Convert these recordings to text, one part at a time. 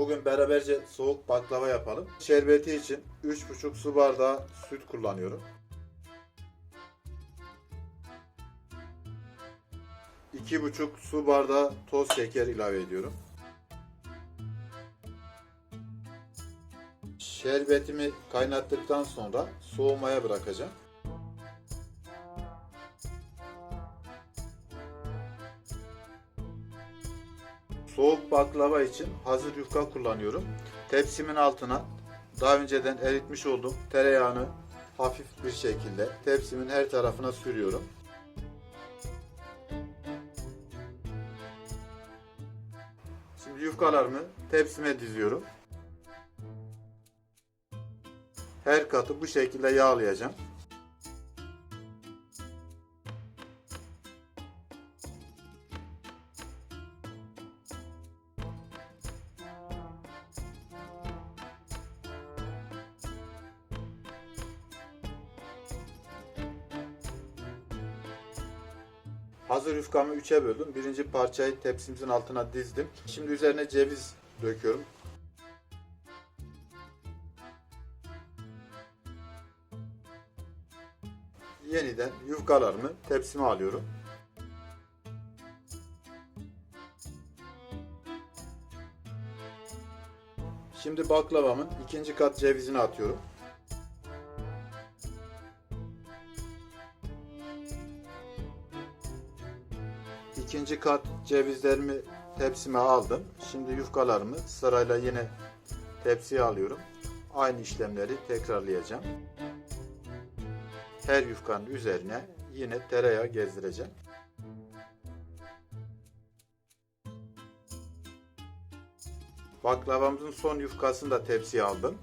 Bugün beraberce soğuk baklava yapalım. Şerbeti için 3,5 su bardağı süt kullanıyorum. 2,5 su bardağı toz şeker ilave ediyorum. Şerbetimi kaynattıktan sonra soğumaya bırakacağım. Soğuk baklava için hazır yufka kullanıyorum. Tepsimin altına daha önceden eritmiş olduğum tereyağını hafif bir şekilde tepsimin her tarafına sürüyorum. Şimdi yufkalarımı tepsime diziyorum. Her katı bu şekilde yağlayacağım. Hazır yufkamı üçe böldüm. Birinci parçayı tepsimizin altına dizdim. Şimdi üzerine ceviz döküyorum. Yeniden yufkalarımı tepsime alıyorum. Şimdi baklavamın ikinci kat cevizini atıyorum. İkinci kat cevizlerimi tepsime aldım. Şimdi yufkalarımı sırayla yine tepsiye alıyorum. Aynı işlemleri tekrarlayacağım. Her yufkanın üzerine yine tereyağı gezdireceğim. Baklavamızın son yufkasını da tepsiye aldım.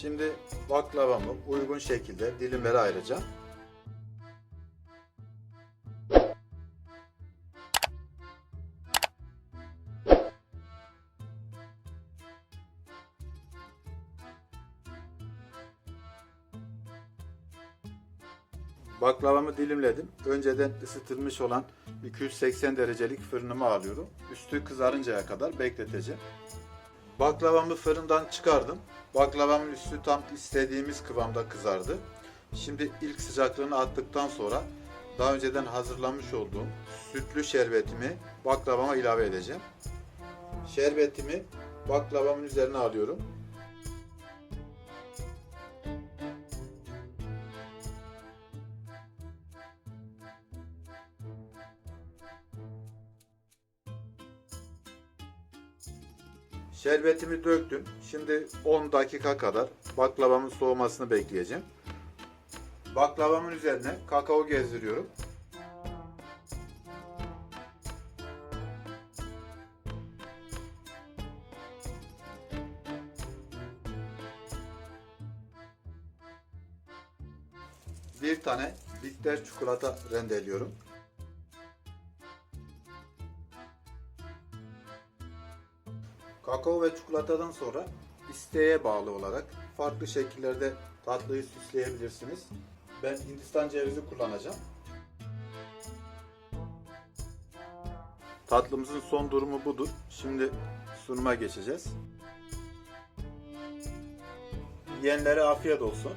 Şimdi baklavamı uygun şekilde dilimlere ayıracağım. Baklavamı dilimledim. Önceden ısıtılmış olan 280 derecelik fırınıma alıyorum. Üstü kızarıncaya kadar bekleteceğim. Baklavamı fırından çıkardım. Baklavamın üstü tam istediğimiz kıvamda kızardı. Şimdi ilk sıcaklığını attıktan sonra daha önceden hazırlamış olduğum sütlü şerbetimi baklavama ilave edeceğim. Şerbetimi baklavamın üzerine alıyorum. Şerbetimi döktüm. Şimdi 10 dakika kadar baklavamın soğumasını bekleyeceğim. Baklavamın üzerine kakao gezdiriyorum. Bir tane bitter çikolata rendeliyorum. Kakao ve çikolatadan sonra isteğe bağlı olarak farklı şekillerde tatlıyı süsleyebilirsiniz. Ben Hindistan cevizi kullanacağım. Tatlımızın son durumu budur. Şimdi sunuma geçeceğiz. Yiyenlere afiyet olsun.